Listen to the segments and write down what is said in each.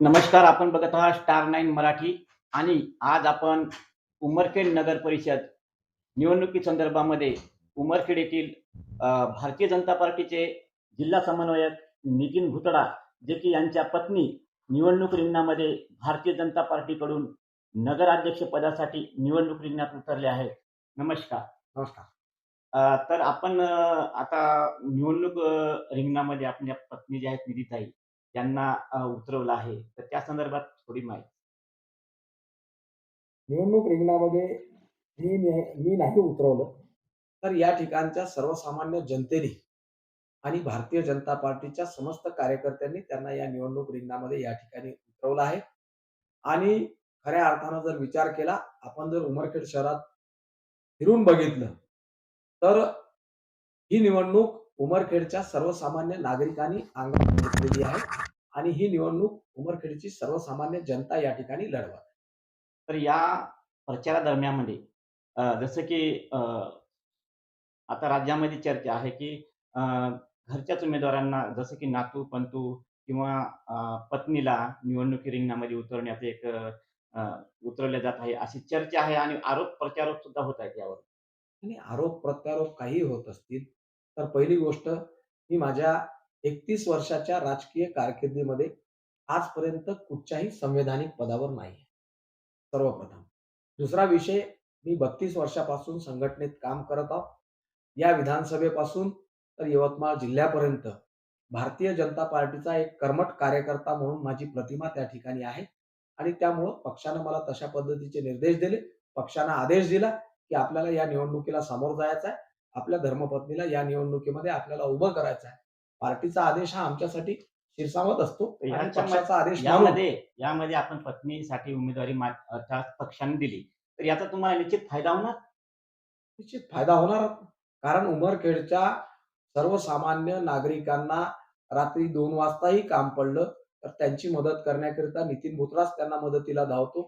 नमस्कार आपण बघत आहात स्टार नाईन मराठी आणि आज आपण उमरखेड नगर परिषद निवडणुकी संदर्भामध्ये उमरखेड येथील भारतीय जनता पार्टीचे जिल्हा समन्वयक नितीन भुतडा जे की यांच्या पत्नी निवडणूक रिंगणामध्ये भारतीय जनता पार्टीकडून नगराध्यक्ष पदासाठी निवडणूक रिंगणात उतरले आहेत. नमस्कार. नमस्कार. तर आपण आता निवडणूक रिंगणामध्ये आपल्या पत्नी जे आहेत निधीताई यांना उतरवलं आहे. तर त्या संदर्भात थोडी माहिती. निवडणूक रिंगणामध्ये मी मी नाही उतरवलं. तर या ठिकाणच्या सर्वसामान्य जनतेने आणि भारतीय जनता पार्टीच्या समस्त कार्यकर्त्यांनी त्यांना या निवडणूक रिंगणामध्ये या ठिकाणी उतरवलं आहे. आणि खऱ्या अर्थानं जर विचार केला आपण जर उमरखेड शहरात फिरून बघितलं तर ही निवडणूक उमरखेडच्या सर्वसामान्य नागरिकांनी अंगावर घेतलेली आहे. आणि ही निवडणूक उमरखेडची सर्वसामान्य जनता या ठिकाणी लढवत तर या प्रचारादरम्यानमध्ये अ, जसं की अ, आता राज्यामध्ये चर्चा आहे की अ, घरच्याच उमेदवारांना जसं की नातू पंतू किंवा पत्नीला निवडणुकी रिंगणामध्ये उतरवण्यात एक अ, उतरवल्या जात आहे अशी चर्चा आहे आणि आरोप प्रत्यारोप सुद्धा होत आहेत यावर. आणि आरोप प्रत्यारोप काही होत असतील तर पहिली गोष्ट मी माझ्या एकतीस वर्षाच्या राजकीय कारकिर्दीमध्ये आजपर्यंत कुठच्याही संवैधानिक पदावर नाही सर्वप्रथम. दुसरा विषय मी बत्तीस वर्षापासून संघटनेत काम करत आहोत या विधानसभेपासून तर यवतमाळ जिल्ह्यापर्यंत भारतीय जनता पार्टीचा एक कर्मठ कार्यकर्ता म्हणून माझी प्रतिमा त्या ठिकाणी आहे आणि त्यामुळं पक्षानं मला तशा पद्धतीचे निर्देश दिले. पक्षानं आदेश दिला की आपल्याला या निवडणुकीला सामोर जायचं आहे. आपल्या धर्मपत्नीला या निवडणुकीमध्ये आपल्याला उभं करायचं आहे. पार्टीचा आदेश हा आमच्यासाठी शिरसावत असतो आणि पक्षाचा आदेश यामध्ये यामध्ये आपण पत्नीसाठी उमेदवारी अर्थात पक्षाने दिली. तर याचा तुम्हाला निश्चित फायदा होणार? निश्चित फायदा होणार. कारण उमरखेडच्या सर्वसामान्य नागरिकांना रात्री दोन वाजताही काम पडलं तर त्यांची मदत करण्याकरिता नितीन भुतराज त्यांना मदतीला धावतो.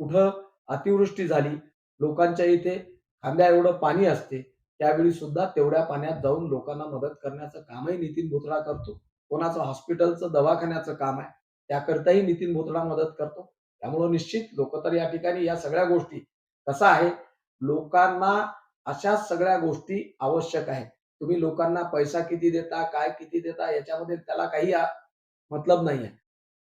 कुठं अतिवृष्टी झाली लोकांच्या इथे खांद्या एवढं पाणी असते त्यावेळी सुद्धा तेवढ्या पाण्यात जाऊन लोकांना मदत करण्याचं कामही नितीन भुतरा करतो. कोणाचं हॉस्पिटलचं दवाखान्याचं काम आहे त्याकरताही नितीन भुतरा मदत करतो. त्यामुळं निश्चित लोक तर या ठिकाणी या सगळ्या गोष्टी. कसं आहे? लोकांना अशा सगळ्या गोष्टी आवश्यक आहेत. तुम्ही लोकांना पैसा किती देता काय किती देता याच्यामध्ये त्याला काही मतलब नाही आहे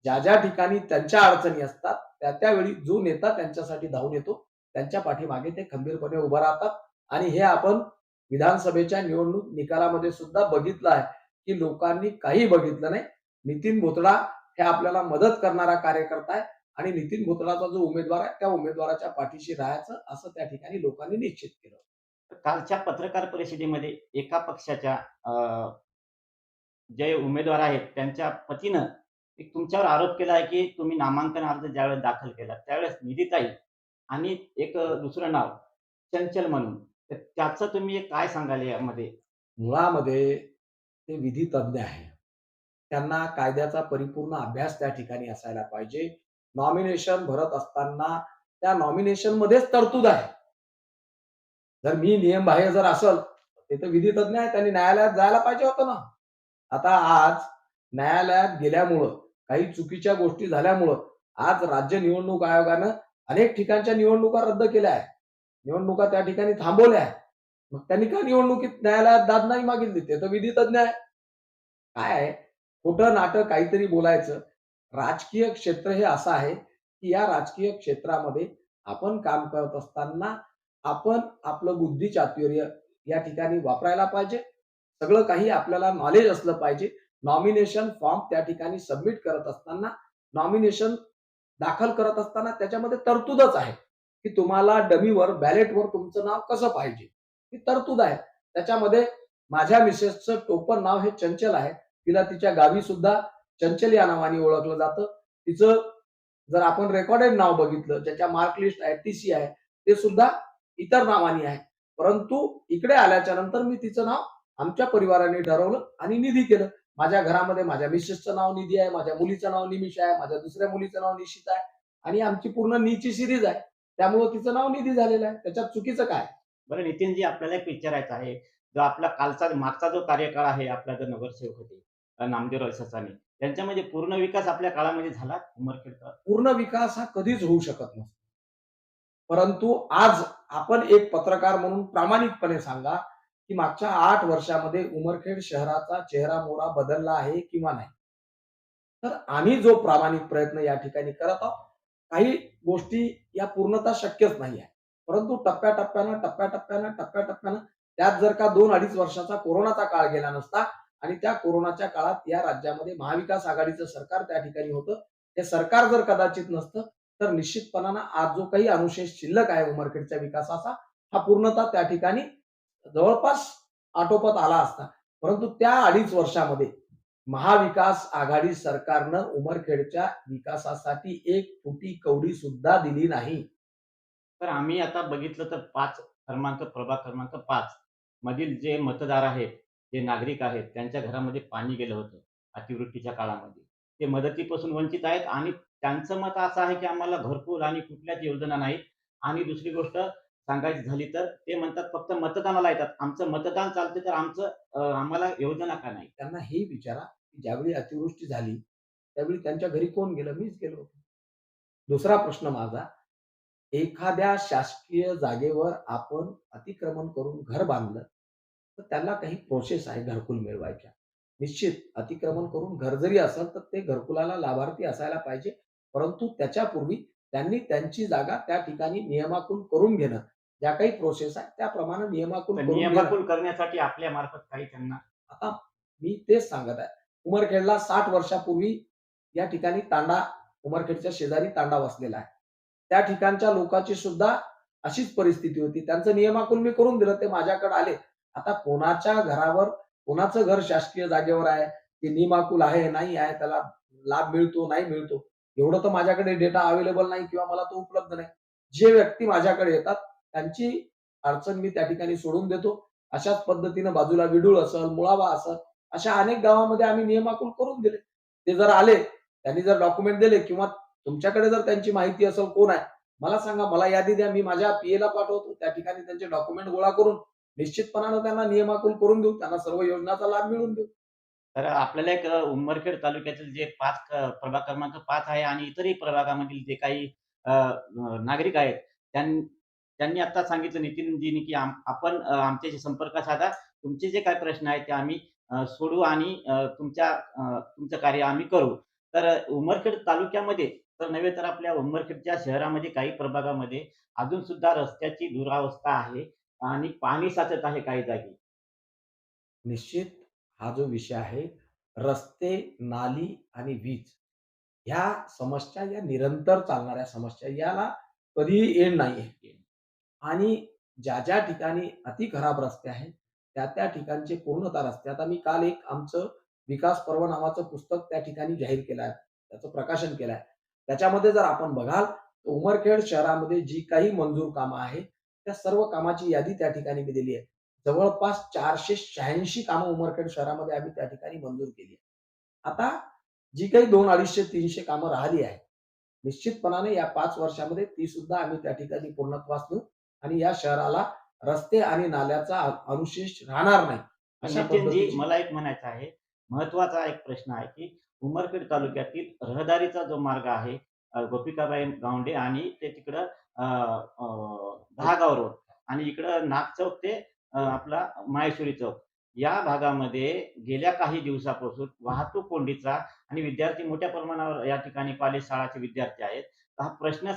ज्या ज्या ठिकाणी त्यांच्या अडचणी असतात त्या त्यावेळी जो नेता त्यांच्यासाठी धावून येतो त्यांच्या पाठीमागे ते खंबीरपणे उभं राहतात. आणि हे आपण विधानसभेच्या निवडणूक निकालामध्ये सुद्धा बघितलं आहे की लोकांनी काही बघितलं नाही. नितीन भोतडा हे आपल्याला मदत करणारा कार्यकर्ता आहे आणि नितीन भोतडाचा जो उमेदवार आहे त्या उमेदवाराच्या पाठीशी राहायचं असं त्या ठिकाणी लोकांनी निश्चित केलं. तर कालच्या पत्रकार परिषदेमध्ये एका पक्षाच्या जे उमेदवार आहेत त्यांच्या पतीनं एक तुमच्यावर आरोप केला आहे की तुम्ही नामांकन अर्ज ज्यावेळेस दाखल केला त्यावेळेस निधीताई आणि एक दुसरं नाव चंचल म्हणून. तर त्याचं तुम्ही काय सांगाल यामध्ये? मुळामध्ये ते विधी तज्ज्ञ आहे त्यांना कायद्याचा परिपूर्ण अभ्यास त्या ठिकाणी असायला पाहिजे. नॉमिनेशन भरत असताना त्या नॉमिनेशन मध्येच तरतूद आहे. जर मी नियम बाह्य जर असल ते तर विधी तज्ज्ञ आहे त्यांनी न्यायालयात जायला पाहिजे होतं ना. आता आज न्यायालयात गेल्यामुळं काही चुकीच्या गोष्टी झाल्यामुळं आज राज्य निवडणूक आयोगानं अनेक ठिकाणच्या निवडणुका रद्द केल्या आहेत. निवडणुका त्या ठिकाणी थांबवल्या. आहेत मग त्यांनी का निवडणुकीत न्यायालयात दाद नाही मागितली? ते तर विधी तज्ञ आहे काय आहे? खोटं नाटक काहीतरी बोलायचं. राजकीय क्षेत्र हे असं आहे की या राजकीय क्षेत्रामध्ये आपण काम करत असताना आपण आपलं बुद्धी चातुर्य या ठिकाणी वापरायला पाहिजे. सगळं काही आपल्याला नॉलेज असलं पाहिजे. नॉमिनेशन फॉर्म त्या ठिकाणी सबमिट करत असताना नॉमिनेशन दाखल करत असताना त्याच्यामध्ये तरतूदच आहे. की तुम्हाला डमीवर बॅलेटवर तुमचं नाव कसं पाहिजे? ही तरतूद आहे. त्याच्यामध्ये माझ्या मिसेसचं टोपन नाव हे चंचल आहे. तिला तिच्या गावी सुद्धा चंचल या नावाने ओळखलं जातं. तिचं जर आपण रेकॉर्डेड नाव बघितलं ज्याच्या मार्क लिस्ट आहे टी सी आहे ते सुद्धा इतर नावाने आहे. परंतु इकडे आल्याच्यानंतर मी तिचं नाव आमच्या परिवाराने ठरवलं आणि निधी केलं. माझ्या घरामध्ये माझ्या मिसेसचं नाव निधी आहे माझ्या मुलीचं नाव निमिष आहे माझ्या दुसऱ्या मुलीचं नाव निशित आहे आणि आमची पूर्ण नीची सिरीज आहे. त्यामुळं तिचं नाव निधी झालेलं आहे. त्याच्यात चुकीचं काय? बरं नितीनजी आपल्याला एक विचारायचं आहे. जो आपला कालचा मागचा जो कार्यकाळ आहे आपला जो नगरसेवक होते अ, नामदेवराव ससाने त्यांच्यामध्ये पूर्ण विकास आपल्या काळामध्ये झाला? उमरखेडचा पूर्ण विकास हा कधीच होऊ शकत नसतो. परंतु आज आपण एक पत्रकार म्हणून प्रामाणिकपणे सांगा की मागच्या आठ वर्षामध्ये उमरखेड शहराचा चेहरा मोहरा बदलला आहे किंवा नाही? तर आम्ही जो प्रामाणिक प्रयत्न या ठिकाणी करत आहोत काही गोष्टी या पूर्णतः शक्यच नाही आहे परंतु टप्प्याटप्प्यानं टप्प्याटप्प्यानं टप्प्याटप्प्यानं त्यात जर का दोन अडीच वर्षाचा कोरोनाचा काळ गेला नसता आणि त्या कोरोनाच्या काळात या राज्यामध्ये महाविकास आघाडीचं सरकार त्या ठिकाणी होतं हे सरकार जर कदाचित नसतं तर निश्चितपणानं आज जो काही अनुशेष शिल्लक आहे उमरखेडच्या विकासाचा हा पूर्णतः त्या ठिकाणी जवळपास आटोपत आला असता. परंतु त्या अडीच वर्षामध्ये महाविकास आघाडी सरकारनं उमरखेडच्या विकासासाठी एक फुटी कवडी सुद्धा दिली नाही. तर आम्ही आता बघितलं तर पाच क्रमांक प्रभाग क्रमांक पाच मधील जे मतदार आहेत जे नागरिक आहेत त्यांच्या घरामध्ये पाणी गेलं होतं अतिवृष्टीच्या काळामध्ये. ते मदतीपासून वंचित आहेत आणि त्यांचं मत असं आहे की आम्हाला घरकुल आणि कुठल्याच योजना नाहीत. आणि दुसरी गोष्ट सांगायची झाली तर ते म्हणतात फक्त मतदानाला येतात. आमचं मतदान चालते तर आमचं आम्हाला योजना का नाही? त्यांना हे विचारा की ज्यावेळी अतिवृष्टी झाली त्यावेळी त्यांच्या घरी कोण गेलं? मीच गेलो होतो. दुसरा प्रश्न माझा एखाद्या शासकीय जागेवर आपण अतिक्रमण करून घर बांधलं तर त्याला काही प्रोसेस आहे घरकुल मिळवायच्या. निश्चित अतिक्रमण करून घर जरी असेल तर ते घरकुलाला लाभार्थी असायला पाहिजे परंतु त्याच्यापूर्वी त्यांनी त्यांची जागा त्या ठिकाणी नियमाकुल करून घेणं. ज्या काही प्रोसेस आहे त्याप्रमाणे घेणं. नियमाकुल करण्यासाठी आपल्या मार्फत काही त्यांना आता मी तेच सांगत आहे. उमरखेडला साठ वर्षापूर्वी या ठिकाणी तांडा उमरखेडच्या शेजारी तांडा वसलेला आहे. त्या ठिकाणच्या लोकांची सुद्धा अशीच परिस्थिती होती. त्यांचं नियमाकुल मी करून दिलं ते माझ्याकडे आले. आता कोणाच्या घरावर कोणाचं घर शासकीय जागेवर आहे ते नियमाकुल आहे नाही आहे त्याला लाभ मिळतो नाही मिळतो? एवढं तर माझ्याकडे डेटा अवेलेबल नाही किंवा मला तो उपलब्ध नाही. जे व्यक्ती माझ्याकडे येतात त्यांची अडचण मी त्या ठिकाणी सोडून देतो. अशाच पद्धतीनं बाजूला विडूळ असल मुळावा असल अशा अनेक गावामध्ये आम्ही नियमाकुल करून दिले. ते जर आले त्यांनी जर डॉक्युमेंट दिले किंवा तुमच्याकडे जर त्यांची माहिती असेल कोण आहे मला सांगा मला यादी द्या मी माझ्या पीएला पाठवतो. त्या ठिकाणी त्यांचे डॉक्युमेंट गोळा करून निश्चितपणानं त्यांना नियमाकुल करून देऊ त्यांना सर्व योजनाचा लाभ मिळवून देऊ. तर आपल्याला एक उंबरखेड उमरखेड तालुक्यातील जे पाच प्रभाग क्रमांक पाच आहे आणि इतरही प्रभागामधील जे काही नागरिक आहेत त्यांनी आता सांगितलं नितीनजींनी की आपण आमच्याशी संपर्क साधा. तुमचे जे काही प्रश्न आहेत ते आम्ही सोडू आणि तुमच्या तुमचं कार्य आम्ही करू. तर उमरखेड तालुक्यामध्ये तर नव्हे तर आपल्या उमरखेडच्या शहरामध्ये काही प्रभागामध्ये अजून सुद्धा रस्त्याची दुरावस्था आहे आणि पाणी साचत आहे काही जागी. निश्चित. हा जो विषय आहे रस्ते नाली आणि वीज ह्या समस्या या निरंतर चालणाऱ्या समस्या याला कधीही एंड नाही आहे. आणि ज्या ज्या ठिकाणी अति खराब रस्ते आहेत त्या त्या ठिकाणचे पूर्णतः रस्ते. आता मी काल एक आमचं विकास पर्व नावाचं पुस्तक त्या ठिकाणी जाहीर केलं आहे त्याचं प्रकाशन केलं आहे. त्याच्यामध्ये जर आपण बघाल तर उमरखेड शहरामध्ये जी काही मंजूर कामं आहेत त्या सर्व कामाची यादी त्या ठिकाणी मी दिली आहे. जवळपास चारशे शहाऐंशी कामं उमरखेड शहरामध्ये आम्ही त्या ठिकाणी मंजूर केली आता जी काही दोन अडीचशे तीनशे कामं राहिली आहेत निश्चितपणाने या पाच वर्षामध्ये ती सुद्धा आम्ही त्या ठिकाणी पूर्णत्वास नेऊ आणि या शहराला रस्ते आणि नाल्याचा अनुशेष राहणार नाही नितीनजी मला एक म्हणायचं आहे महत्त्वाचा एक प्रश्न आहे की उमरखेड तालुक्यातील रहदारीचा जो मार्ग आहे गोपिकाबाई गावंडे आणि ते तिकडं अ, अ, दहागाव रोड आणि इकडं नाग चौक ते आपला माहेश्वरी चौक. या भागामध्ये गेल्या काही दिवसापासून वाहतूक कोंडीचा आणि विद्यार्थी मोठ्या प्रमाणावर या ठिकाणी कॉलेज शाळाचे विद्यार्थी आहेत. तर हा प्रश्न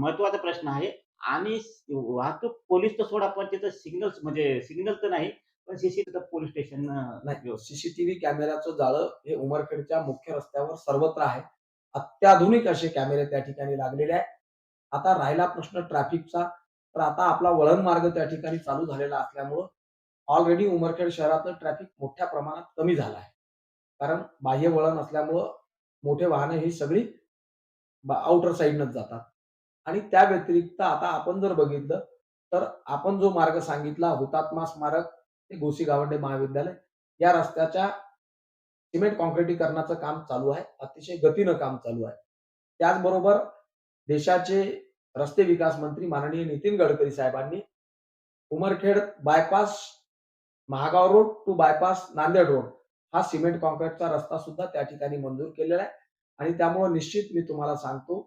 महत्त्वाचा प्रश्न आहे. आणि वाहतूक पोलीस तर सोडा पण तिथं सिग्नल म्हणजे सिग्नल तर नाही पण सीसीटीव्ही पोलीस स्टेशन नाही. हो, सीसीटीव्ही कॅमेराचं जाळं हे उमरखेडच्या मुख्य रस्त्यावर सर्वत्र आहे. अत्याधुनिक असे कॅमेरे त्या ठिकाणी लागलेले आहेत. आता राहिला प्रश्न ट्रॅफिकचा. तर आता आपला वळण मार्ग त्या ठिकाणी चालू झालेला असल्यामुळं ऑलरेडी उमरखेड शहरातलं ट्रॅफिक मोठ्या प्रमाणात कमी झालं आहे. कारण बाह्य वळण असल्यामुळं मोठे वाहनं ही सगळी आउटर साईडनच जातात. आणि त्या व्यतिरिक्त आता आपण जर बघितलं तर आपण जो मार्ग सांगितला हुतात्मा स्मारक ते गोसी गावंडे महाविद्यालय या रस्त्याच्या सिमेंट कॉन्क्रिटीकरणाचं काम चालू आहे. अतिशय गतीनं काम चालू आहे. त्याचबरोबर देशाचे रस्ते विकास मंत्री माननीय नितीन गडकरी साहेबांनी Umarkhed bypass Mahagaon road to bypass Nanded road हा सिमेंट कॉन्क्रीटचा रस्ता सुद्धा त्या ठिकाणी मंजूर केलेला आहे. आणि त्यामुळे निश्चित मी तुम्हाला सांगतो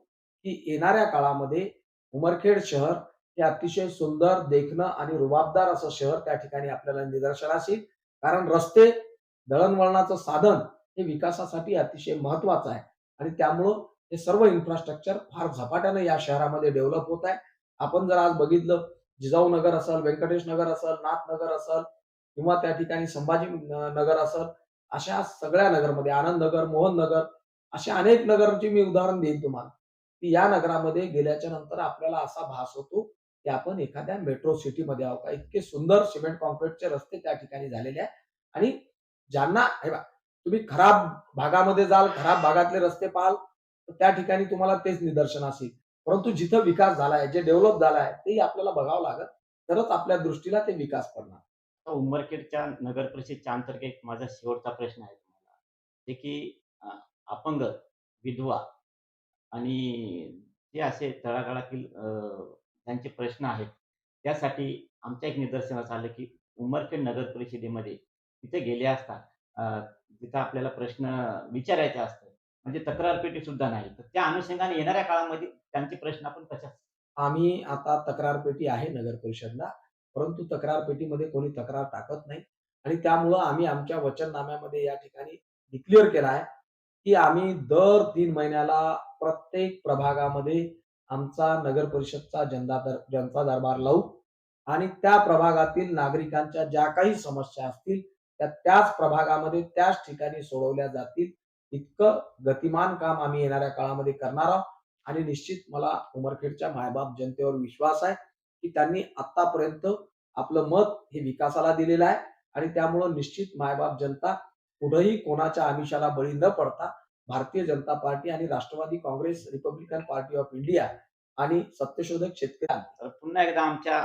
की येणाऱ्या काळामध्ये उमरखेड शहर हे अतिशय सुंदर देखणं आणि रुबाबदार असं शहर त्या ठिकाणी आपल्याला निदर्शनास येईल कारण रस्ते दळणवळणाचं साधन हे विकासासाठी अतिशय महत्वाचं आहे. आणि त्यामुळं हे सर्व इन्फ्रास्ट्रक्चर फार झपाट्याने या शहरामध्ये डेव्हलप होत आहे. आपण जर आज बघितलं जिजाऊ नगर असेल व्यंकटेश नगर असेल नाथ नगर असेल किंवा त्या ठिकाणी संभाजी नगर असेल अशा सगळ्या नगरमध्ये आनंद नगर मोहन नगर अशा अनेक नगरची मी उदाहरण देईन तुम्हाला. की या नगरामध्ये गेल्याच्यानंतर आपल्याला असा भास होतो की आपण एखाद्या मेट्रो सिटीमध्ये आहोत का? इतके सुंदर सिमेंट कॉन्क्रीटचे रस्ते त्या ठिकाणी झालेले आहे आणि ज्यांना हे बा तुम्ही खराब भागामध्ये जाल खराब भागातले रस्ते पाहाल त्या ठिकाणी तुम्हाला तेच निदर्शनास येईल परंतु जिथं विकास झालाय जे डेव्हलप झालाय तेही आपल्याला बघावं लागत तरच आपल्या दृष्टीला ते विकास पडणार. उमरखेडच्या नगर परिषदच्या अंतर्गत माझा शेवटचा प्रश्न आहे तुम्हाला. जे की अपंग विधवा आणि जे असे तळागाळातील त्यांचे प्रश्न आहेत त्यासाठी आमच्या एक निदर्शनास आलं की उमरखेड नगर परिषदेमध्ये तिथे गेले असता तिथं आपल्याला प्रश्न विचारायचे असतात म्हणजे तक्रार पेटी सुद्धा नाही. तर त्या अनुषंगाने येणाऱ्या काळामध्ये त्यांचे प्रश्न आपण कशा आम्ही आता तक्रार पेटी आहे नगर परिषदला परंतु तक्रार पेटीमध्ये कोणी तक्रार टाकत नाही. आणि त्यामुळं आम्ही आमच्या वचननाम्यामध्ये या ठिकाणी डिक्लेअर केला आहे की आम्ही दर तीन महिन्याला प्रत्येक प्रभागामध्ये आमचा नगर परिषदचा जनता दर जनता दरबार लावू. आणि त्या प्रभागातील नागरिकांच्या ज्या काही समस्या असतील त्या त्याच प्रभागामध्ये त्याच ठिकाणी सोडवल्या जातील. इतकं गतिमान काम आम्ही येणाऱ्या काळामध्ये करणार आहोत. आणि निश्चित मला उमरखेडच्या मायबाप जनतेवर विश्वास आहे की त्यांनी आतापर्यंत आपलं मत हे विकासाला दिलेलं आहे. आणि त्यामुळं निश्चित मायबाप जनता पुढेही कोणाच्या आमिषाला बळी न पडता भारतीय जनता पार्टी आणि Rashtravadi Congress Republican Party of India आणि सत्यशोधक शेतकरी तर पुन्हा एकदा आमच्या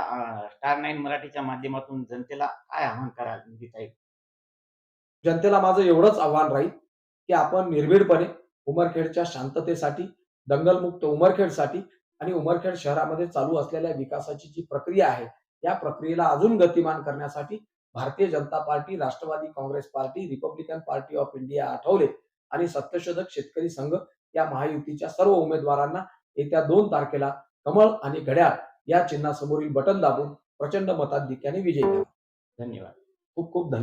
स्टार नाईन मराठीच्या माध्यमातून जनतेला काय आव्हान कराल जनतेला माझं एवढंच आव्हान राहील की आपण निर्भीडपणे उमरखेडच्या शांततेसाठी दंगलमुक्त उमरखेडसाठी आणि उमरखेड शहरामध्ये चालू असलेल्या विकासाची जी प्रक्रिया आहे या प्रक्रियेला अजून गतिमान करण्यासाठी Bharatiya Janata Party Rashtravadi Congress Party Republican Party of India Athawale आणि सत्यशोधक शेतकरी संघ या महायुतीच्या सर्व उमेदवारांना येत्या दोन तारखेला कमळ आणि घड्याळ या चिन्हासमोरील बटन दाबून प्रचंड मताधिक्याने विजयी धन्यवाद. खूप खूप धन्यवाद.